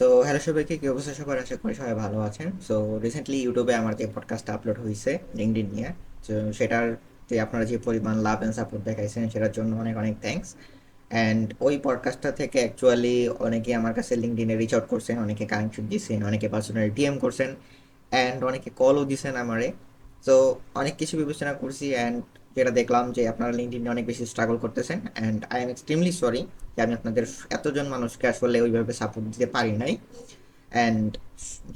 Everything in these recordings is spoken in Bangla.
সো হ্যালো সবাইকে, কি অবস্থা সবার? আশা করি সবাই ভালো আছেন। সো রিসেন্টলি ইউটিউবে আমার যে পডকাস্টটা আপলোড হয়েছে লিঙ্কডিন নিয়ে। তো সেটার যে আপনারা যে পরিমাণ লাভ অ্যান্ড সাপোর্ট দেখাইছেন, সেটার জন্য অনেক অনেক থ্যাঙ্কস অ্যান্ড ওই পডকাস্টটা থেকে অ্যাকচুয়ালি অনেকে আমার কাছে লিঙ্কডিনে রিচ আউট করছেন, অনেকে কানেকশন দিয়েছেন অনেকে পার্সোনালি ডিএম করছেন অ্যান্ড অনেকে কলও দিয়েছেন আমারে। তো অনেক কিছু বিবেচনা করছি অ্যান্ড যেটা দেখলাম যে আপনারা লিঙ্কডিনে অনেক বেশি স্ট্রাগল করতেছেন and I am extremely sorry যে আমি আপনাদের এতজন মানুষকে আসলে ওইভাবে সাপোর্ট দিতে পারি নাই অ্যান্ড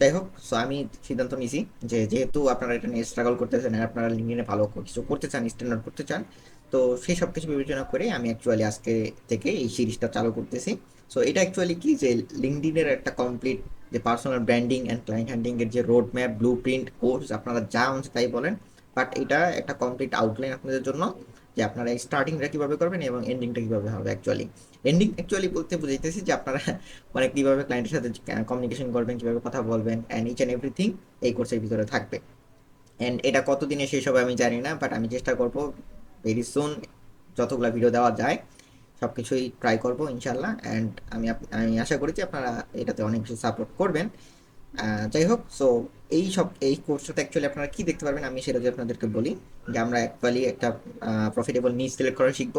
যাই হোক সো আমি সিদ্ধান্ত নিয়েছি যে যেহেতু আপনারা এটা নিয়ে স্ট্রাগল করতেছেন আর আপনারা লিঙ্কডিনে ভালো কিছু করতে চান স্ট্যান্ডার্ড করতে চান, তো সেই সব কিছু বিবেচনা করে আমি অ্যাকচুয়ালি আজকে থেকে এই সিরিজটা চালু করতেছি। সো এটা অ্যাকচুয়ালি কি যে লিঙ্কডিনের একটা কমপ্লিট যে personal branding and client handing এর যে road map blue print course আপনারা যা আছে তাই বলেন বাট এটা একটা কমপ্লিট আউটলাইন আপনাদের জন্য যে আপনারা স্টার্টিংটা কীভাবে করবেন এবং এন্ডিংটা কীভাবে হবে অ্যাকচুয়ালি এন্ডিং অ্যাকচুয়ালি বলতে বুঝাইতেছি যে আপনারা মানে কীভাবে ক্লায়েন্টের সাথে কমিউনিকেশন করবেন, কীভাবে কথা বলবেন অ্যান্ড ইচ অ্যান্ড এভরিথিং এই কোর্সের ভিতরে থাকবে। অ্যান্ড এটা কতদিনে শেষ হবে আমি জানি না বাট আমি চেষ্টা করব ভেরি সুন যতগুলো ভিডিও দেওয়া যায় সব কিছুই ট্রাই করব ইনশাল্লাহ অ্যান্ড আমি আমি আশা করি যে আপনারা এটাতে অনেক কিছু সাপোর্ট করবেন। যাই হোক সো এই সব, এই কোর্সটাতে অ্যাকচুয়ালি আপনারা কি দেখতে পারবেন, আমি সেটা যদি আপনাদেরকে বলি, যে আমরা অ্যাকচুয়ালি একটা প্রফিটেবল নিচ সিলেক্ট করা শিখব।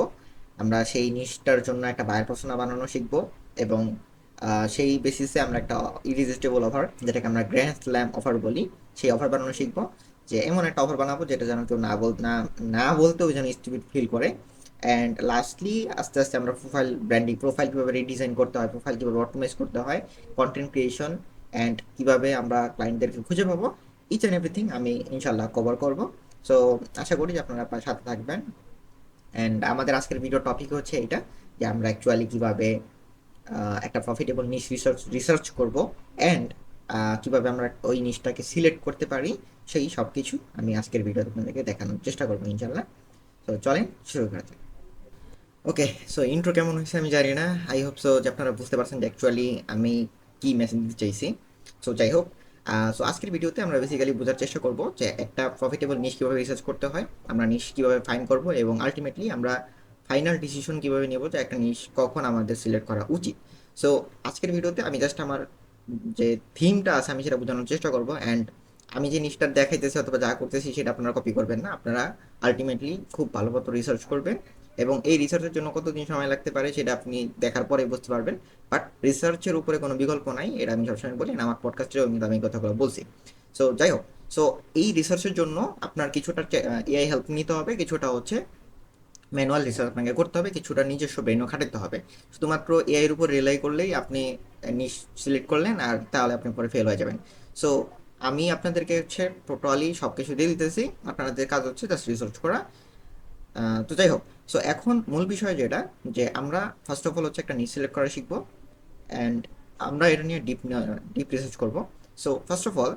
আমরা সেই নিচটার জন্য একটা বায়ার পার্সোনা বানানো শিখব এবং সেই বেসিসে আমরা একটা ইরিজিস্টেবল অফার যেটাকে আমরা গ্র্যান্ড স্ল্যাম অফার বলি, সেই অফার বানানো শিখব। যে এমন একটা অফার বানাবো, যেটা যেন কেউ না বল, না না বলতেও যেন স্টুপিড ফিল করে। অ্যান্ড লাস্টলি আস্তে আস্তে আমরা প্রোফাইল ব্র্যান্ডিং প্রোফাইল কীভাবে রিডিজাইন করতে হয় প্রোফাইল কীভাবে অটোমাইজ করতে হয় কন্টেন্ট ক্রিয়েশন অ্যান্ড কীভাবে আমরা ক্লায়েন্টদেরকে খুঁজে পাবো ইচ অ্যান্ড এভরিথিং আমি ইনশাল্লাহ কভার করব। সো আশা করি যে আপনারা আপনার সাথে থাকবেন। অ্যান্ড আমাদের আজকের ভিডিও টপিক হচ্ছে এটা, যে আমরা অ্যাকচুয়ালি কীভাবে একটা প্রফিটেবল নিশ রিসার্চ রিসার্চ করব অ্যান্ড কীভাবে আমরা ওই নিশটাকে সিলেক্ট করতে পারি, সেই সব কিছু আমি আজকের ভিডিওতে আপনাদেরকে দেখানোর চেষ্টা করব ইনশাল্লাহ তো চলেন শুরু করা যাক। ওকে সো ইন্ট্রো কেমন হয়েছে আমি জানি না। আই হোপ সো যে আপনারা বুঝতে পারছেন যে অ্যাকচুয়ালি আমি কি মেসেজ দিতে চাইছি? সো যাই হোক সো আজকের ভিডিওতে আমরা বেসিক্যালি বোঝার চেষ্টা করব যে একটা প্রফিটেবল নিশ কীভাবে রিসার্চ করতে হয়, আমরা নিশ কীভাবে ফাইন করব এবং আলটিমেটলি আমরা ফাইনাল ডিসিশন কীভাবে নেব যে একটা নিশ কখন আমাদের সিলেক্ট করা উচিত। সো আজকের ভিডিওতে আমি জাস্ট আমার যে থিমটা আছে আমি সেটা বোঝানোর চেষ্টা করব অ্যান্ড আমি যে নিশটা দেখাইতেছি অথবা যা করতেছি সেটা আপনারা কপি করবেন না। আপনারা আলটিমেটলি খুব ভালো মতো রিসার্চ করবেন। এবং এই রিসার্চের জন্য কতদিন সময় লাগতে পারে সেটা আপনি দেখার পরে বুঝতে পারবেন। বাট রিসার্চের উপরে কোনো বিকল্প নাই, এটা আমি সবসময় বলি, আমার পডকাস্টেও আমি আমি কথাগুলো বলছি। সো যাই হোক সো এই রিসার্চের জন্য আপনার কিছুটা এআই হেল্প নিতে হবে, কিছুটা হচ্ছে ম্যানুয়াল রিসার্চ আপনাকে করতে হবে, কিছুটা নিজস্ব ব্রেনও খাটাতে হবে। শুধুমাত্র এআইয়ের উপর রিলাই করলেই আপনি সিলেক্ট করলেন আর তাহলে আপনি পরে ফেল হয়ে যাবেন। সো আমি আপনাদেরকে হচ্ছে টোটালি সব কিছু দিয়ে দিতেছি। আপনাদের কাজ হচ্ছে জাস্ট রিসার্চ করা। তো যাই হোক সো এখন মূল বিষয় যেটা, যে আমরা ফার্স্ট অফ অল হচ্ছে একটা নিশ সিলেক্ট করা শিখব অ্যান্ড আমরা এটা নিয়ে ডিপ ডিপ রিসার্চ করব। সো ফার্স্ট অফ অল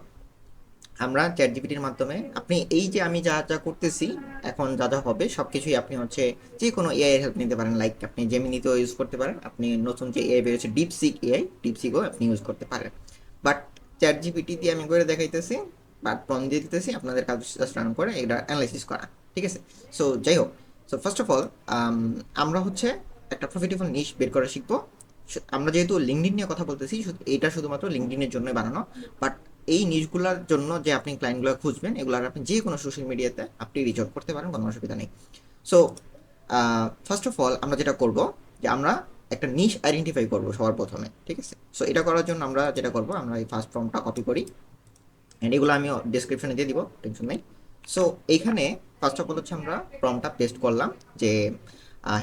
আমরা চ্যাট জিপিটির মাধ্যমে আপনি এই যে আমি যা যা করতেছি, এখন যা যা হবে সব কিছুই আপনি হচ্ছে যে কোনো এআই হেল্প নিতে পারেন। লাইক আপনি জেমিনিতেও ইউজ করতে পারেন, আপনি নতুন যে এআই বেরোচ্ছে ডিপসিক এআই ডিপ ডিপসিকও আপনি ইউজ করতে পারেন। বাট চ্যাট জিপিটি দিয়ে আমি করে দেখাইতেছি বাট প্রম দিয়ে দিতেছি, আপনাদের কাজ রান করে এটা অ্যানালাইসিস করা, ঠিক আছে? সো যাই হোক সো ফার্স্ট অফ অল আমরা হচ্ছে একটা প্রফিটেবল নিশ বের করা শিখব। আমরা যেহেতু লিঙ্কডিন নিয়ে কথা বলতেছি এটা শুধুমাত্র লিঙ্কডিনের জন্যই বানানো। বাট এই নিউজগুলোর জন্য যে আপনি ক্লায়েন্টগুলো খুঁজবেন, এগুলোর আপনি যে কোনো সোশ্যাল মিডিয়াতে আপনি রিচ আউট করতে পারেন, কোনো অসুবিধা নেই। সো ফার্স্ট অফ অল আমরা যেটা করব, যে আমরা একটা নিশ আইডেন্টিফাই করব সবার প্রথমে, ঠিক আছে? সো এটা করার জন্য আমরা যেটা করব, আমরা এই ফার্স্ট ফর্মটা কপি করি। অ্যান্ড এগুলো আমি ডিসক্রিপশনে দিয়ে দিব টেনশন নেই। সো এইখানে ফার্স্ট অফ অল হচ্ছে আমরা ফর্মটা পেস্ট করলাম যে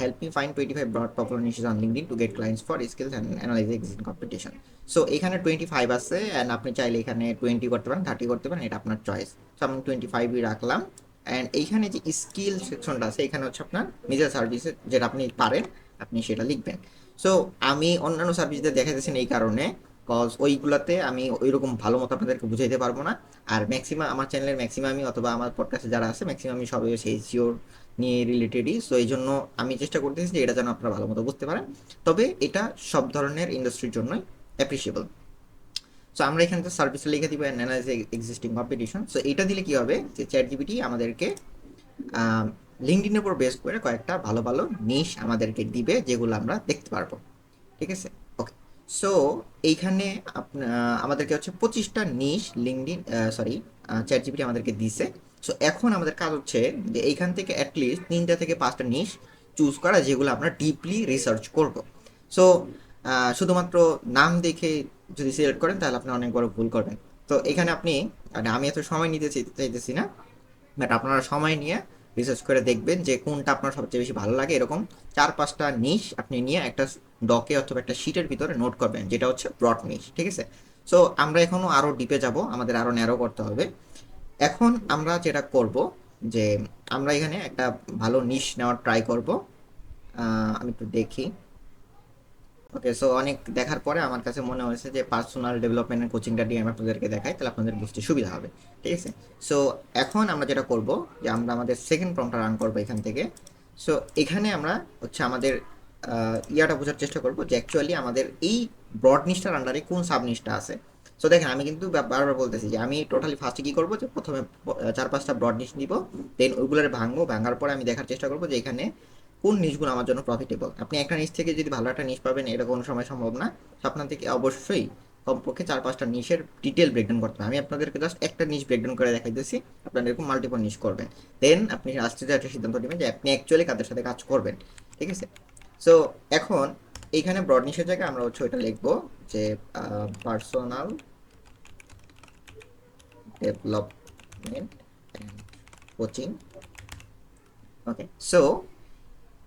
help me find twenty five broad popular niches on LinkedIn to get clients for skills and analyze existing competition so এখানে টোয়েন্টি ফাইভ আছে অ্যান্ড আপনি চাইলে এখানে টোয়েন্টি করতে পারেন থার্টি করতে পারেন, এটা আপনার চয়েস সো আমি টোয়েন্টি ফাইভই রাখলাম অ্যান্ড এইখানে যে স্কিল সেকশনটা আছে, এখানে হচ্ছে আপনার নিজের সার্ভিসে যেটা আপনি পারেন, আপনি সেটা লিখবেন। সো আমি অন্যান্য সার্ভিসদের দেখাইতেছেন এই কারণে। কজ ওইগুলাতে আমি ওইরকম ভালো মতো আপনাদেরকে বুঝাইতে পারব না। আর ম্যাক্সিমাম আমার চ্যানেলের ম্যাক্সিমামই অথবা আমার পডকাস্টে যারা আছে ম্যাক্সিমামই সবাই সেই সিওর নিয়ে রিলেটেডই সো এই জন্য আমি চেষ্টা করতেছি যে এটা যেন আপনারা ভালো মতো বুঝতে পারেন। তবে এটা সব ধরনের ইন্ডাস্ট্রির জন্যই অ্যাপ্রিসিয়েবল সো আমরা এখানে তো সার্ভিসে লিখে দিব অ্যানালাইজ এক্সিস্টিং কম্পিটিশন সো এটা দিলে কি হবে যে চ্যাট জিপিটি আমাদেরকে লিঙ্কডিনের উপর বেস করে কয়েকটা ভালো ভালো নিশ আমাদেরকে দিবে যেগুলো আমরা দেখতে পারব। ঠিক আছে? সো এইখানে আমাদেরকে হচ্ছে পঁচিশটা niche LinkedIn sorry chat GPT আমাদেরকে দিছে। সো এখন আমাদের কাজ হচ্ছে যে এইখান থেকে অ্যাটলিস্ট তিনটা থেকে পাঁচটা নিশ চুজ করা, যেগুলো আমরা ডিপলি রিসার্চ করব। সো শুধুমাত্র নাম দেখে যদি সিলেক্ট করেন, তাহলে আপনি অনেক বড় ভুল করবেন। তো এখানে আপনি মানে আমি এত সময় নিতে চাইতেছি না বাট আপনারা সময় নিয়ে রিসার্চ করে দেখবেন যে কোনটা আপনার সবচেয়ে বেশি ভালো লাগে। এরকম চার পাঁচটা নিশ আপনি নিয়ে একটা ডকে অথবা একটা শিটের ভিতরে নোট করবেন, যেটা হচ্ছে ব্রড নিশ ঠিক আছে? সো আমরা এখনও আরও ডিপে যাব, আমাদের আরও ন্যারো করতে হবে। এখন আমরা যেটা করব, যে আমরা এখানে একটা ভালো নিশ নেওয়ার ট্রাই করব। আমি একটু দেখি। ওকে সো অনেক দেখার পরে আমার কাছে মনে হয়েছে যে পার্সোনাল ডেভেলপমেন্টের কোচিংটা দিয়ে আমি আপনাদেরকে দেখাই, তাহলে আপনাদের বুঝতে সুবিধা হবে, ঠিক আছে? সো এখন আমরা যেটা করব, যে আমরা আমাদের সেকেন্ড প্রমটা রান করব এখান থেকে। সো এখানে আমরা হচ্ছে আমাদের ইয়াটা বোঝার চেষ্টা করব যে অ্যাকচুয়ালি আমাদের এই ব্রড নিশটার আন্ডারে কোন সাব নিশটা আছে। সো দেখেন, আমি কিন্তু বারবার বলতেছি যে আমি টোটালি ফার্স্টে কি করব যে প্রথমে চার পাঁচটা ব্রড নিশ নিব দেন ওইগুলোর ভাঙবো, ভাঙার পরে আমি দেখার চেষ্টা করব যে এখানে কোন নিশগুলো আমার জন্য প্রফিটেবল আপনি একটা নিশ থেকে যদি ভালো একটা নিশ পাবেন, এটা কোনো সময় সম্ভব না। আপনার থেকে অবশ্যই কমপক্ষে চার পাঁচটা নিশের ডিটেল ব্রেকডাউন করতে হবে। আমি আপনাদেরকে জাস্ট একটা নিশ ব্রেকডাউন করে দেখাইতেছি, আপনারা এরকম মাল্টিপল নিশ করবেন। দেন আপনি আস্তে আস্তে একটা সিদ্ধান্ত নেবেন যে আপনি অ্যাকচুয়ালি কাদের সাথে কাজ করবেন। ঠিক আছে? সো এখন এইখানে ব্রড নিশের জায়গায় আমরা হচ্ছে ওইটা লিখব যে personal development coaching okay so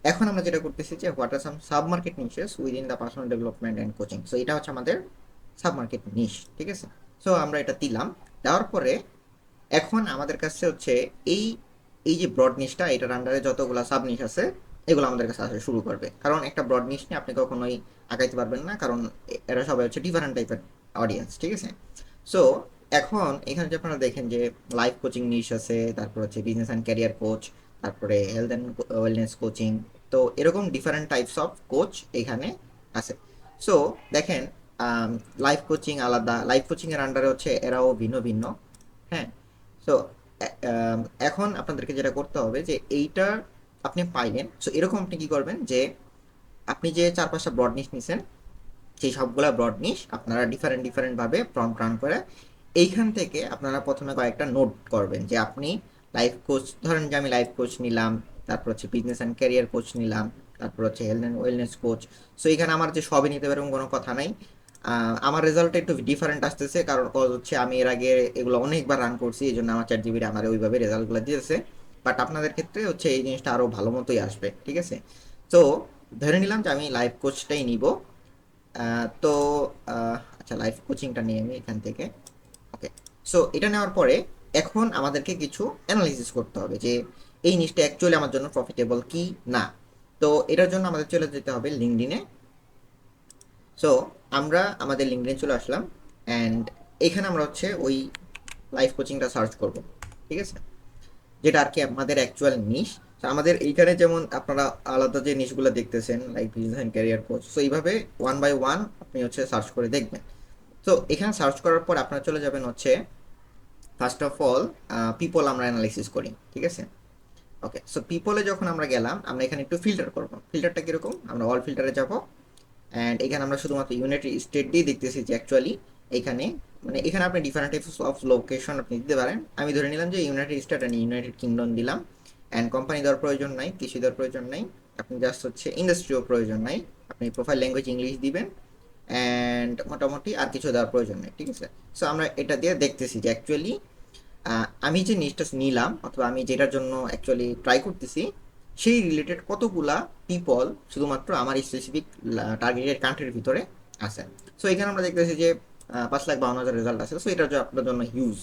এখন আমরা যেটা করতেছি যে what are some sub market niches within the personal development and coaching so এটা হচ্ছে আমাদের সাব মার্কেট নিশ ঠিক আছে? সো আমরা এটা দিলাম। দেওয়ার পরে এখন আমাদের কাছে হচ্ছে এই এই যে ব্রড নিশটা এটার আন্ডারে যতগুলো সাব নিশ আছে এগুলো আমাদের কাছে আসা শুরু করবে। কারণ একটা ব্রড নিশ নিয়ে আপনি কখনোই আগাইতে পারবেন না, কারণ এরা সবাই হচ্ছে ডিফারেন্ট টাইপের অডিয়েন্স ঠিক আছে? সো এখন এখানে যে আপনারা দেখেন যে লাইফ কোচিং নিশ আছে, তারপর হচ্ছে বিজনেস অ্যান্ড ক্যারিয়ার কোচ তারপরে হেলথ অ্যান্ড ওয়েলনেস কোচিং তো এরকম ডিফারেন্ট টাইপস অফ কোচ এখানে আছে। সো দেখেন লাইফ কোচিং আলাদা লাইফ কোচিংয়ের আন্ডারে হচ্ছে এরাও ভিন্ন ভিন্ন হ্যাঁ? সো এখন আপনাদেরকে যেটা করতে হবে যে এইটা আপনি পাইলেন সো এরকম আপনি কি করবেন যে আপনি যে চার পাঁচটা ব্রড নিশ নিছেন সেই সবগুলা ব্রড নিশ আপনারা ডিফারেন্ট ডিফারেন্ট ভাবে প্রম্পট রান করে এইখান থেকে আপনারা প্রথমে কয়েকটা নোট করবেন যে আপনি লাইফ কোচ ধরেন যে আমি লাইফ কোচ নিলাম, তারপর হচ্ছে বিজনেস অ্যান্ড ক্যারিয়ার কোচ নিলাম, তারপর হচ্ছে health and wellness coach so এখানে আমার যে সবই নিতে পারবেন কোনো কথা নাই। আমার রেজাল্টটা একটু ডিফারেন্ট আসতেছে, কারণ হচ্ছে আমি এর আগে এগুলো অনেকবার রান করছি এই জন্য আমার চার জিবির আমার ওইভাবে রেজাল্টগুলো দিয়েছে। বাট আপনাদের ক্ষেত্রে হচ্ছে এই জিনিসটা আরও ভালো মতোই আসবে, ঠিক আছে? তো ধরে নিলাম যে আমি লাইফ কোচটাই নিব। তো আচ্ছা লাইফ কোচিংটা নিয়ে আমি এখান থেকে। ওকে সো এটা নেওয়ার পরে এখন আমাদেরকে কিছু অ্যানালিসিস করতে হবে যে এই জিনিসটা অ্যাকচুয়ালি আমার জন্য প্রফিটেবল কি না। তো, এটার জন্য আমাদের চলে যেতে হবে লিঙ্কডিনে সো আমরা আমাদের লিঙ্কডিনে চলে আসলাম। অ্যান্ড এখানে আমরা হচ্ছে ওই লাইফ কোচিংটা সার্চ করব, ঠিক আছে? যেটা আর কি আমাদের অ্যাকচুয়াল নিশ আমাদের এইখানে যেমন আপনারা আলাদা যে নিশগুলো দেখতেছেন like and career coach so এইভাবে ওয়ান বাই ওয়ান আপনি হচ্ছে সার্চ করে দেখবেন। তো এখানে সার্চ করার পর আপনারা চলে যাবেন হচ্ছে ফার্স্ট অফ অল পিপল আমরা অ্যানালাইসিস করি, ঠিক আছে? ওকে সো পিপলে যখন আমরা গেলাম, আমরা এখানে একটু ফিল্টার করব। ফিল্টারটা কীরকম? আমরা অল ফিল্টারে যাব। অ্যান্ড এখানে আমরা শুধুমাত্র ইউনাইটেড স্টেট দিয়ে দেখতেছি যে অ্যাকচুয়ালি এখানে মানে এখানে আপনি ডিফারেন্ট টাইপস অফ লোকেশন আপনি দিতে পারেন। আমি ধরে নিলাম যে United State and United Kingdom দিলাম। অ্যান্ড কোম্পানি দেওয়ার প্রয়োজন নাই, কৃষি দেওয়ার প্রয়োজন নাই। আপনি জাস্ট হচ্ছে ইন্ডাস্ট্রিও প্রয়োজন নাই। আপনি প্রোফাইল ল্যাঙ্গুয়েজ ইংলিশ দিবেন। অ্যান্ড মোটামুটি আর কিছু দেওয়ার প্রয়োজন নেই, ঠিক আছে? সো আমরা এটা দিয়ে দেখতেছি যে অ্যাকচুয়ালি আমি যে নিউজটা নিলাম, অথবা আমি যেটার জন্য অ্যাকচুয়ালি ট্রাই করতেছি, সেই রিলেটেড কতগুলা পিপল শুধুমাত্র আমার স্পেসিফিক টার্গেটেড কান্ট্রির ভিতরে আছে। সো এখানে আমরা দেখতেছি যে পাঁচ লাখ বাউন্ন হাজার রেজাল্ট আছে সো এটা আপনার জন্য হিউজ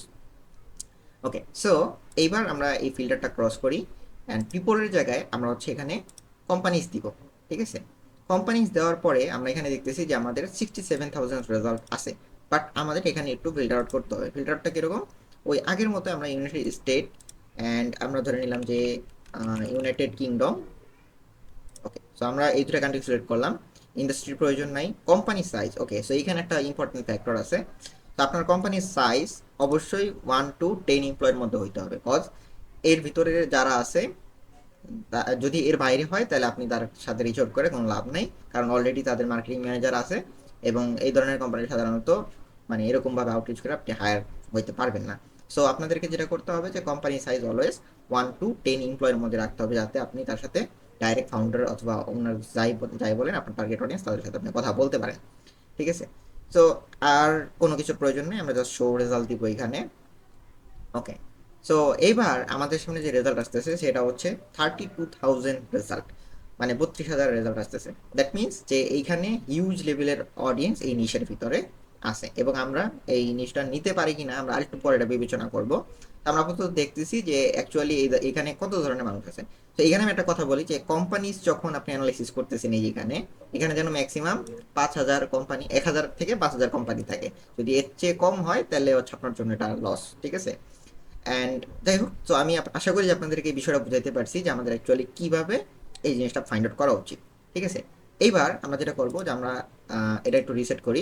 ওকে সো এইবার আমরা এই ফিল্টারটা ক্রস করি অ্যান্ড পিপলের জায়গায় আমরা হচ্ছে এখানে কোম্পানিজ দিব, ঠিক আছে? কোম্পানিজ দেওয়ার পরে আমরা এখানে দেখতেছি যে আমাদের সিক্সটি সেভেন থাউজেন্ড রেজাল্ট আছে বাট আমাদের এখানে একটু ফিল্টার আউট করতে হবে। ফিল্টার আউটটা কীরকম? ওই আগের মতো আমরা ইউনাইটেড স্টেট অ্যান্ড আমরা ধরে নিলাম যে ইউনাইটেড কিংডম ওকে সো আমরা এই দুটো কান্ট্রি সিলেক্ট করলাম। ইন্ডাস্ট্রির প্রয়োজন নাই কোম্পানি সাইজ ওকে সো এইখানে একটা ইম্পর্টেন্ট ফ্যাক্টর আছে। তো আপনার কোম্পানির সাইজ অবশ্যই ওয়ান টু টেন এমপ্লয়ের মধ্যে হইতে হবে কজ এর ভিতরে যারা আছে যদি এর বাইরে হয়, তাহলে আপনি তার সাথে রিচ আউট করে কোনো লাভ নেই, কারণ অলরেডি তাদের মার্কেটিং ম্যানেজার আছে এবং এই ধরনের কোম্পানি সাধারণত মানে এরকমভাবে আউটরিচ করে আপনি হায়ার হইতে পারবেন না। সো আপনাদেরকে যেটা করতে হবে যে company size always one to ten এমপ্লয়ের মধ্যে রাখতে হবে, যাতে আপনি তার সাথে ডাইরেক্ট ফাউন্ডার অথবা ওনার যাই যাই বলেন, আপনার টার্গেট অডিয়েন্স তাদের সাথে আপনি কথা বলতে পারেন, ঠিক আছে? সো আর কোনো কিছুর প্রয়োজন নেই, আমরা জাস্ট শো রেজাল্ট দিব এখানে ওকে সো এইবার আমাদের সামনে যে রেজাল্ট আসতেছে, সেটা হচ্ছে থার্টি টু থাউজেন্ড রেজাল্ট মানে বত্রিশ হাজার রেজাল্ট আসতেছে। দ্যাট মিনস যে এইখানে হিউজ লেভেলের অডিয়েন্স এই নিশের ভিতরে আছে এবং আমরা এই নিশটা নিতে পারি কিনা আমরা আরেকটু পরে এটা বিবেচনা করব। আমরা আপাতত দেখতেছি যে অ্যাকচুয়ালি এখানে কত ধরনের মানুষ আছে? তো এখানে আমি একটা কথা বলি যে কোম্পানিজ যখন আপনি অ্যানালাইসিস করতেছেন এই এখানে এখানে যেন ম্যাক্সিমাম পাঁচ হাজার কোম্পানি এক হাজার থেকে পাঁচ হাজার কোম্পানি থাকে। যদি এর চেয়ে কম হয়, তাহলে হচ্ছে আপনার জন্য এটা লস ঠিক আছে? অ্যান্ড যাই হোক, তো আমি আশা করি যে আপনাদেরকে এই বিষয়টা বুঝাইতে পারছি যে আমাদের অ্যাকচুয়ালি কীভাবে এই জিনিসটা ফাইন্ড আউট করা উচিত, ঠিক আছে? এইবার আমরা যেটা করব যে আমরা এটা একটু রিসেট করি।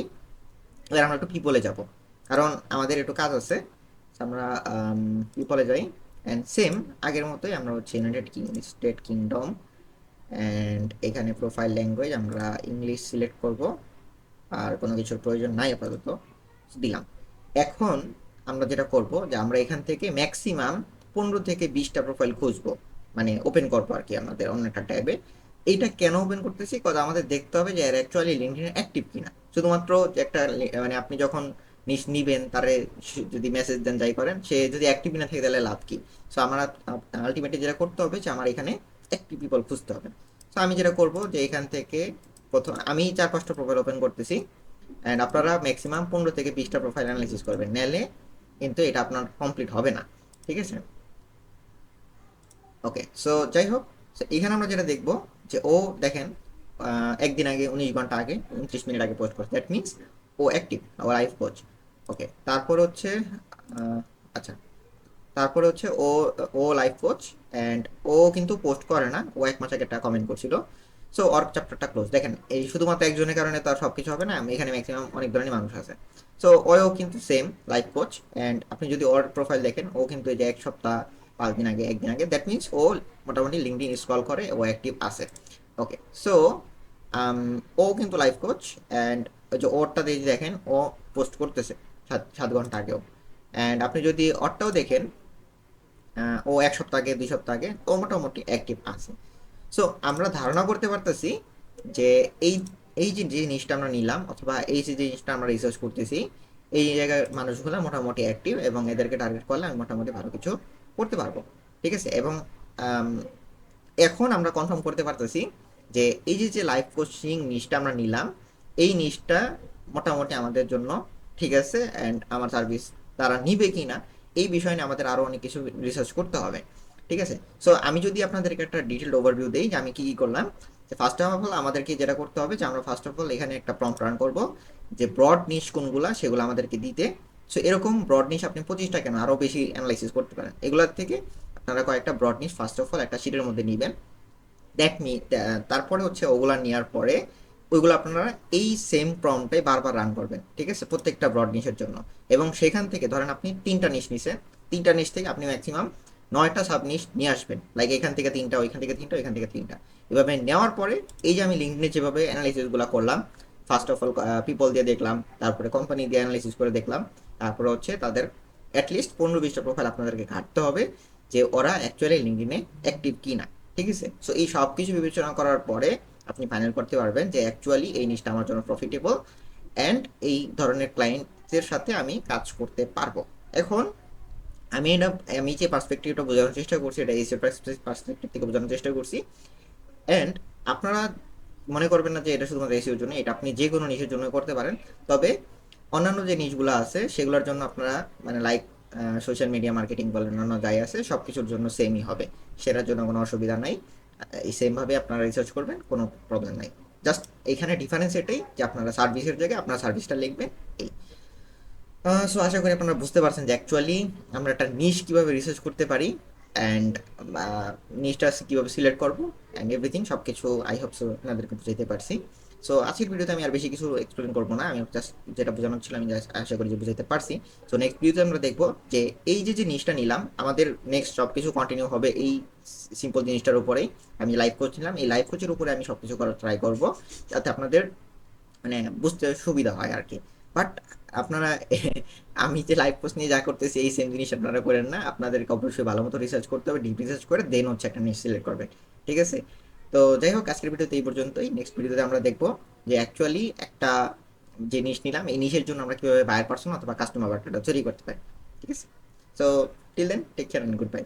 এবার আমরা একটু পিপলে যাব। কারণ আমাদের একটু কাজ আছে। আমরা পিপলে যাই। অ্যান্ড সেম আগের মতোই আমরা হচ্ছে United King State Kingdom and এখানে প্রোফাইল ল্যাঙ্গুয়েজ আমরা ইংলিশ সিলেক্ট করব। আর কোনো কিছুর প্রয়োজন নাই আপাতত। দিলাম। এখন আমরা যেটা করব যে আমরা এখান থেকে ম্যাক্সিমাম পনেরো থেকে বিশটা প্রোফাইল খুঁজবো। মানে ওপেন করব আর কি আমাদের অন্য একটা ট্যাবে। এইটা কেন ওপেন করতেছি? কারণ আমাদের দেখতে হবে যে এর অ্যাকচুয়ালি লিঙ্কডিন অ্যাক্টিভ কিনা। শুধুমাত্র যে একটা মানে আপনি যখন নিশ নিবেন, তারে যদি মেসেজ দেন, যাই করেন, সে যদি অ্যাক্টিভ না থাকে, তাহলে লাভ কি? সো আমরা আলটিমেটলি যেটা করতে হবে যে আমার এখানে অ্যাক্টিভ পিপল খুঁজতে হবে। সো আমি যেটা করব যে এখান থেকে প্রথম, আমি চার, পাঁচটা প্রোফাইল ওপেন করতেছি। অ্যান্ড আপনারা ম্যাক্সিমাম পনেরো থেকে বিশটা প্রোফাইল অ্যানালাইসিস করবেন। নাহলে কিন্তু এটা আপনার কমপ্লিট হবে না। ঠিক আছে? ওকে সো যাই হোক এখানে আমরা যেটা দেখব যে ও দেখেন একদিন আগে, উনিশ ঘণ্টা আগে, উনত্রিশ মিনিট আগে পোস্ট করছে। দ্যাট মিনস ও অ্যাক্টিভ ও লাইভ কোচ ওকে তারপর হচ্ছে আচ্ছা তারপরে হচ্ছে ও ও লাইভ কোচ অ্যান্ড ও কিন্তু পোস্ট করে না, ও এক মাস আগে একটা কমেন্ট করছিল। সো ওর চ্যাপ্টারটা ক্লোজ দেখেন, এই শুধুমাত্র একজনের কারণে তো আর সব কিছু হবে না, এখানে ম্যাক্সিমাম অনেক ধরনের মানুষ আছে। সো ওও কিন্তু সেম লাইফ কোচ অ্যান্ড আপনি যদি ওর প্রোফাইল দেখেন, ও কিন্তু এই যে এক সপ্তাহ পাঁচ দিন আগে, একদিন আগে দ্যাট মিনস ও মোটামুটি লিঙ্কডিন স্ক্রল করে, ও অ্যাক্টিভ আছে। ওকে সো ও কিন্তু লাইফ কোচ অ্যান্ড যে ওরটা দিয়ে দেখেন, ও পোস্ট করতেছে সাত সাত ঘণ্টা আগেও। অ্যান্ড আপনি যদি ওরটাও দেখেন ও এক সপ্তাহ আগে, দুই সপ্তাহ আগে, ও মোটামুটি অ্যাক্টিভ আছে। সো আমরা ধারণা করতে পারতেছি যে এই এই যে জিনিসটা আমরা নিলাম, অথবা এই যে জিনিসটা আমরা রিসার্চ করতেছি, এই জায়গার মানুষগুলো মোটামুটি অ্যাক্টিভ এবং এদেরকে টার্গেট করলে আমি মোটামুটি ভালো কিছু করতে পারব, ঠিক আছে? এবং এখন আমরা কনফার্ম করতে পারতেছি যে এই যে যে লাইফ কোচিং নিশটা আমরা নিলাম, এই নিশটা মোটামুটি আমাদের জন্য ঠিক আছে? অ্যান্ড আমার সার্ভিস তারা নিবে কি না এই বিষয় নিয়ে আমাদের আরও অনেক কিছু রিসার্চ করতে হবে, ঠিক আছে? সো আমি যদি আপনাদেরকে একটা ডিটেলড ওভারভিউ দিই যে আমি কী কী করলাম, যে ফার্স্ট অফ অল আমাদেরকে যেটা করতে হবে যে আমরা ফার্স্ট অফ অল এখানে একটা প্রম্পট রান করব, যে ব্রড নিশ কোনগুলা সেগুলো আমাদেরকে দিতে সো এরকম ব্রড নিশ আপনি পঁচিশটা কেন আরও বেশি অ্যানালাইসিস করতে পারেন? এগুলোর থেকে আপনারা কয়েকটা broad niche first of all একটা শিটের মধ্যে নেবেন। দ্যাট মি তারপরে হচ্ছে ওগুলা নেওয়ার পরে ওইগুলো আপনারা এই সেম প্রম্পটে বারবার রান করবেন, ঠিক আছে? প্রত্যেকটা ব্রড নিশের জন্য। এবং সেখান থেকে ধরেন আপনি তিনটা নিশ নিছেন তিনটা নিশ থেকে আপনি ম্যাক্সিমাম নয়টা সাব নিশ নিয়ে আসবেন। লাইক এখান থেকে তিনটা, ওইখান থেকে তিনটা, ওইখান থেকে তিনটা। এভাবে নেওয়ার পরে এই যে আমি লিঙ্কডিনে যেভাবে অ্যানালাইসিসগুলো করলাম ফার্স্ট অফ অল পিপল দিয়ে দেখলাম, তারপরে কোম্পানি দিয়ে অ্যানালিসিস করে দেখলাম, তারপরে হচ্ছে তাদের অ্যাটলিস্ট পনেরো বিশটা প্রোফাইল আপনাদেরকে ঘাটতে হবে যে ওরা অ্যাকচুয়ালি লিঙ্কডিনে অ্যাক্টিভ কি না ঠিক আছে? সো এই সব কিছু বিবেচনা করার পরে আপনি ফাইনাল করতে পারবেন যে অ্যাকচুয়ালি এই জিনিসটা আমার জন্য প্রফিটেবল অ্যান্ড এই ধরনের ক্লায়েন্টদের সাথে আমি কাজ করতে পারব। এখন আমি এটা, আমি যে পার্সপেক্টিভটা বোঝানোর চেষ্টা করছি, এটা এই পার্সপেক্টিভ থেকে বোঝানোর চেষ্টা করছি অ্যান্ড আপনারা মনে করবেন না যে এটা শুধুমাত্র এসিওর জন্য, এটা আপনি যে কোনো নিশের জন্য করতে পারেন। তবে অন্যান্য যে নিশগুলো আছে, সেগুলোর জন্য আপনারা মানে লাইক সোশ্যাল মিডিয়া মার্কেটিং বলেন অন্যান্য যাই আছে সব কিছুর জন্য সেমই হবে। সেটার জন্য কোনো অসুবিধা নাই। এই সেমভাবে আপনারা রিসার্চ করবেন, কোনো প্রবলেম নাই। জাস্ট এখানে ডিফারেন্স এটাই যে আপনারা সার্ভিসের জায়গায় আপনার সার্ভিসটা লিখবেন, এই। সো আশা করি আপনারা বুঝতে পারছেন যে অ্যাকচুয়ালি আমরা একটা নিশ কীভাবে রিসার্চ করতে পারি। অ্যান্ড নিশটা কীভাবে সিলেক্ট করব অ্যান্ড এভরিথিং সব কিছু আই হোপ সো আপনাদেরকে বুঝাইতে পারছি। সো আজকের ভিডিওতে আমি আর বেশি কিছু এক্সপ্লেন করব না, আমি জাস্ট যেটা বোঝানোর ছিল আমি আশা করি যে বুঝাইতে পারছি। সো নেক্সট ভিডিওতে আমরা দেখব যে এই যে যে নিশটা নিলাম, আমাদের নেক্সট সব কিছু কন্টিনিউ হবে এই সিম্পল জিনিসটার উপরেই। আমি লাইভ কোচ নিলাম, এই লাইভ কোচের উপরে আমি সব কিছু করার ট্রাই করব, যাতে আপনাদের মানে বুঝতে সুবিধা হয় আর কি। বাট আপনারা, আমি যে লাইভ পোস্ট নিয়ে যা করতেছি, এই সেম জিনিস আপনারা করেন না। আপনাদেরকে অবশ্যই ভালো মতো রিসার্চ করতে হবে ডিপ রিসার্চ করে দেন হচ্ছে একটা নিউজ সিলেক্ট করবেন। ঠিক আছে? তো যাই হোক, আজকের ভিডিওতে এই পর্যন্তই। নেক্সট ভিডিওতে আমরা দেখব যে অ্যাকচুয়ালি একটা নিশ নিলাম, এই নিশের জন্য আমরা কীভাবে বায়ার পার্সন অথবা কাস্টমার বার্তাটা তৈরি করতে পারি। ঠিক আছে? So till then take care and good bye